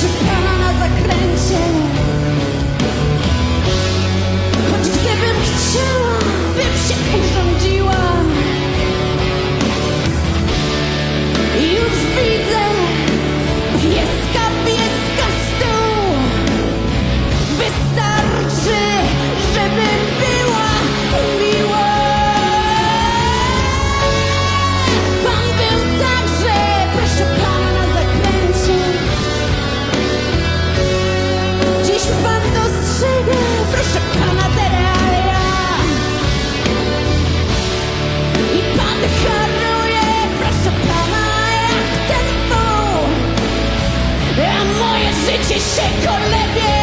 to moje życie się kolebie.